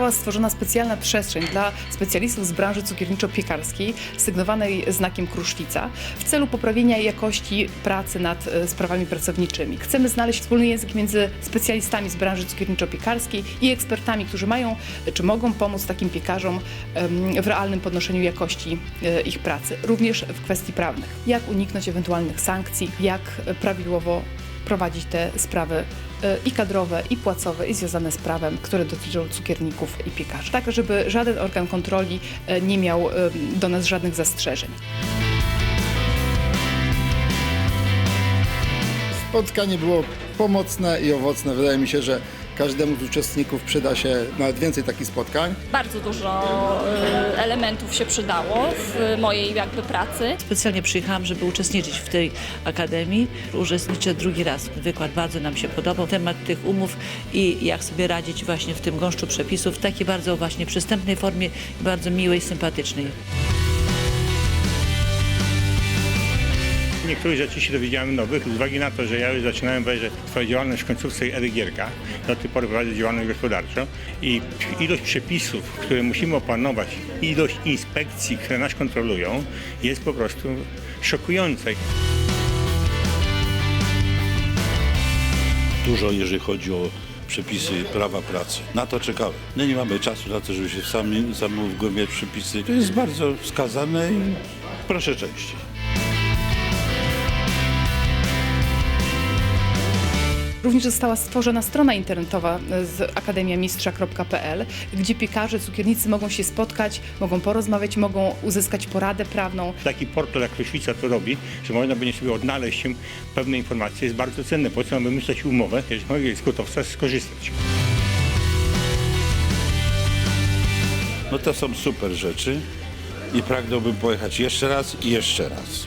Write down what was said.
została stworzona specjalna przestrzeń dla specjalistów z branży cukierniczo-piekarskiej, sygnowanej znakiem Kruszwica, w celu poprawienia jakości pracy nad e, sprawami pracowniczymi. Chcemy znaleźć wspólny język między specjalistami z branży cukierniczo-piekarskiej i ekspertami, którzy mają e, czy mogą pomóc takim piekarzom w realnym podnoszeniu jakości e, ich pracy, również w kwestii prawnych. Jak uniknąć ewentualnych sankcji, jak prawidłowo prowadzić te sprawy e, i kadrowe, i płacowe, i związane z prawem, które dotyczą cukierników i piekarzy. Tak, żeby żaden organ kontroli e, nie miał e, do nas żadnych zastrzeżeń. Spotkanie było pomocne i owocne. Wydaje mi się, że każdemu z uczestników przyda się nawet więcej takich spotkań. Bardzo dużo y, elementów się przydało w mojej jakby pracy. Specjalnie przyjechałam, żeby uczestniczyć w tej akademii. Uczestniczę drugi raz. Wykład bardzo nam się podobał. Temat tych umów i jak sobie radzić właśnie w tym gąszczu przepisów w takiej bardzo właśnie przystępnej formie bardzo miłej, sympatycznej. Niektórych rzeczy się dowiedziałem nowych z uwagi na to, że ja już zaczynałem wejrzeć swoją działalność w końcówce ery Gierka. Do tej pory prowadzę działalność gospodarczą i ilość przepisów, które musimy opanować, ilość inspekcji, które nas kontrolują jest po prostu szokująca. dużo, jeżeli chodzi o przepisy prawa pracy. Na to czekałem. No nie mamy czasu na to, żeby się sami, sami wgłębiać w przepisy. To jest bardzo wskazane i proszę częściej. Również została stworzona strona internetowa e, z akademiamistrza.pl, gdzie piekarze, cukiernicy mogą się spotkać, mogą porozmawiać, mogą uzyskać poradę prawną. Taki portal jak Kruszwica to robi, że można będzie sobie odnaleźć się pewne informacje, jest bardzo cenne. Po co mamy wymyślać umowę, jeżeli mogę z gotowca skorzystać. No to są super rzeczy i pragnąłbym pojechać jeszcze raz i jeszcze raz.